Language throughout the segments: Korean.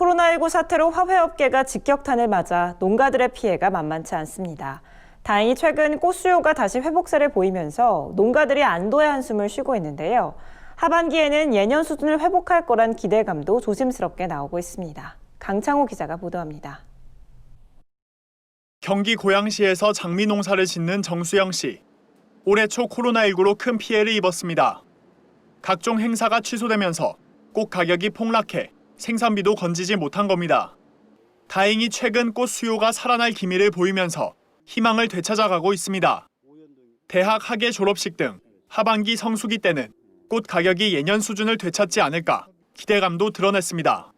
코로나19 사태로 화훼업계가 직격탄을 맞아 농가들의 피해가 만만치 않습니다. 다행히 최근 꽃 수요가 다시 회복세를 보이면서 농가들이 안도의 한숨을 쉬고 있는데요. 하반기에는 예년 수준을 회복할 거란 기대감도 조심스럽게 나오고 있습니다. 강창호 기자가 보도합니다. 경기 고양시에서 장미 농사를 짓는 정수영 씨. 올해 초 코로나19로 큰 피해를 입었습니다. 각종 행사가 취소되면서 꽃 가격이 폭락해 생산비도 건지지 못한 겁니다. 다행히 최근 꽃 수요가 살아날 기미를 보이면서 희망을 되찾아가고 있습니다. 대학 학예 졸업식 등 하반기 성수기 때는 꽃 가격이 예년 수준을 되찾지 않을까 기대감도 드러냈습니다.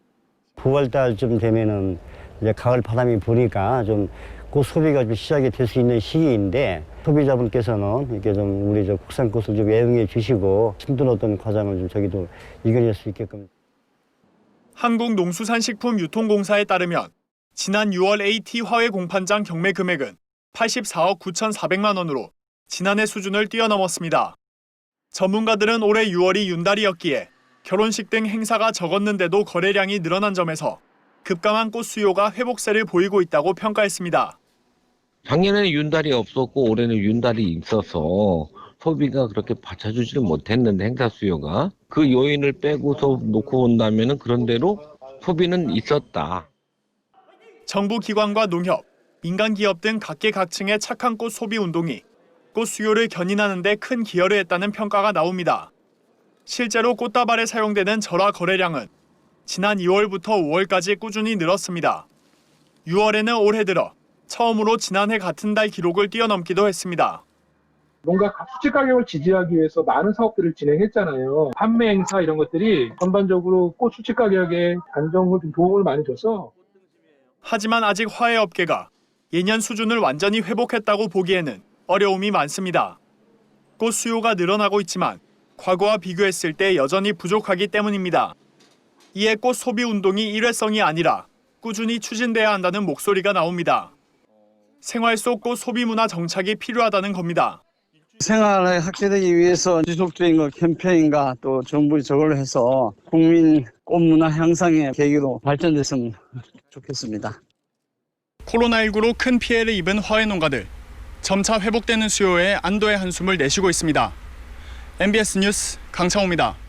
9월 달쯤 되면은 이제 가을 바람이 부니까 좀 꽃 소비가 좀 시작이 될 수 있는 시기인데 소비자분께서는 이렇게 좀 우리 저 국산 꽃을 좀 애용해 주시고 힘든 어떤 과정을 좀 저기도 이겨낼 수 있게끔 한국농수산식품유통공사에 따르면 지난 6월 AT 화훼 공판장 경매 금액은 84억 9,400만 원으로 지난해 수준을 뛰어넘었습니다. 전문가들은 올해 6월이 윤달이었기에 결혼식 등 행사가 적었는데도 거래량이 늘어난 점에서 급감한 꽃 수요가 회복세를 보이고 있다고 평가했습니다. 작년에는 윤달이 없었고 올해는 윤달이 있어서 소비가 그렇게 받쳐주지를 못했는데 행사 수요가 그 요인을 빼고서 놓고 본다면은 그런 대로 소비는 있었다. 정부 기관과 농협, 민간 기업 등 각계각층의 착한 꽃 소비 운동이 꽃 수요를 견인하는 데 큰 기여를 했다는 평가가 나옵니다. 실제로 꽃다발에 사용되는 절화 거래량은 지난 2월부터 5월까지 꾸준히 늘었습니다. 6월에는 올해 들어 처음으로 지난해 같은 달 기록을 뛰어넘기도 했습니다. 농가 수치 가격을 지지하기 위해서 많은 사업들을 진행했잖아요. 판매 행사 이런 것들이 전반적으로 꽃 수치 가격에 안정을 좀 도움을 많이 줘서 하지만 아직 화훼 업계가 예년 수준을 완전히 회복했다고 보기에는 어려움이 많습니다. 꽃 수요가 늘어나고 있지만 과거와 비교했을 때 여전히 부족하기 때문입니다. 이에 꽃 소비 운동이 일회성이 아니라 꾸준히 추진돼야 한다는 목소리가 나옵니다. 생활 속 꽃 소비 문화 정착이 필요하다는 겁니다. 생활에 확대되기 위해서 지속적인 거 캠페인과 또 정부의 저걸 해서 국민 꽃문화 향상의 계기로 발전됐으면 좋겠습니다. 코로나19로 큰 피해를 입은 화훼 농가들 점차 회복되는 수요에 안도의 한숨을 내쉬고 있습니다. MBS 뉴스 강창호입니다.